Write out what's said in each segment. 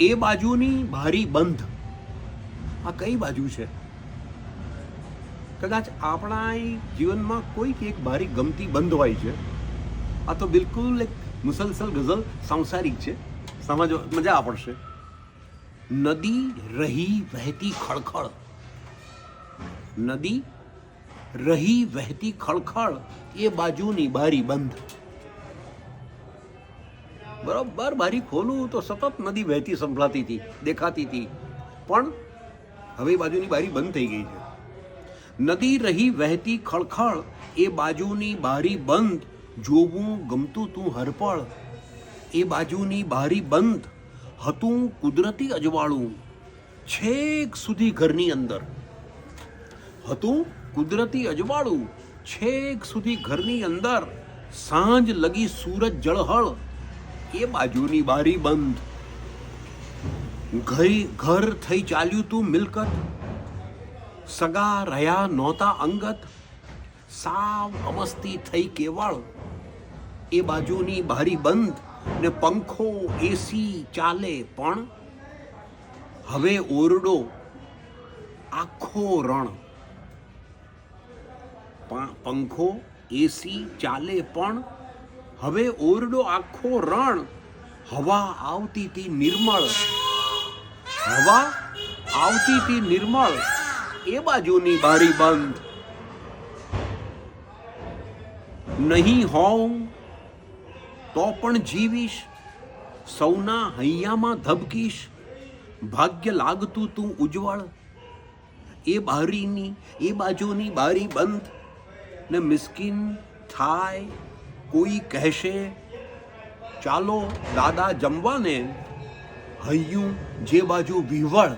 એ બાજુની બારી બંધ. આ કઈ બાજુ છે? કદાચ આપણા જીવનમાં કોઈક એક બારી ગમતી બંધ હોય છે. આ તો બિલકુલ એક મુસલસલ ગઝલ સાંસારિક છે. સમજ મજા પડશે. નદી રહી વહેતી ખળખળ. નદી રહી વહેતી ખળખળ એ બાજુની બારી બંધ. બરોબર બારી ખોલું તો સતત નદી વહેતી સંભળાતી હતી, દેખાતી હતી. પણ હવે એ બાજુની બારી બંધ થઈ ગઈ છે. નદી રહી વહેતી ખળખળ, એ બાજુની બારી બંધ, જોવું ગમતું તું હરપળ. એ બાજુની બારી બંધ, હતું કુદરતી અજવાળું. છેક સુધી ઘરની અંદર. હતું કુદરતી અજવાળું, છેક સુધી ઘરની અંદર. સાંજ લગી સૂરજ જળહળ એ બાજુની બારી બંધ. ઘર ઘર થઈ ચાલ્યું તું મિલકત. સગા રહ્યા નહોતા અંગત. સાવ અમસ્તી થઈ કેવળ. એ બાજુની બારી બંધ ને પંખો એસી ચાલે પણ. હવે ઓરડો. આખો રણ. પંખો એસી ચાલે પણ. હવે ઓરડો આખો રણ હવા આવતી તી નિર્મળ. હવા આવતી તી નિર્મળ. એ બાજુની બારી બંધ. નહીં હોઉં તો પણ જીવીશ. સૌના હૈયામાં ધબકીશ. ભાગ્ય લાગતું તું ઉજ્જવળ. એ બારીની, એ બાજુની બારી બંધ. ને મિસ્કીન થાય કોઈ કહેશે, ચાલો દાદા જમવાને. હૈયું જે બાજુ વિહવળ,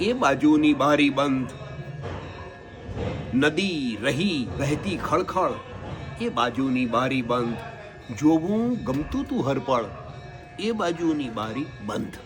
એ બાજુની બારી બંધ. નદી રહી વહેતી ખળખળ, એ બાજુની બારી બંધ. જોવું ગમતું તું હરપળ, એ બાજુની બારી બંધ.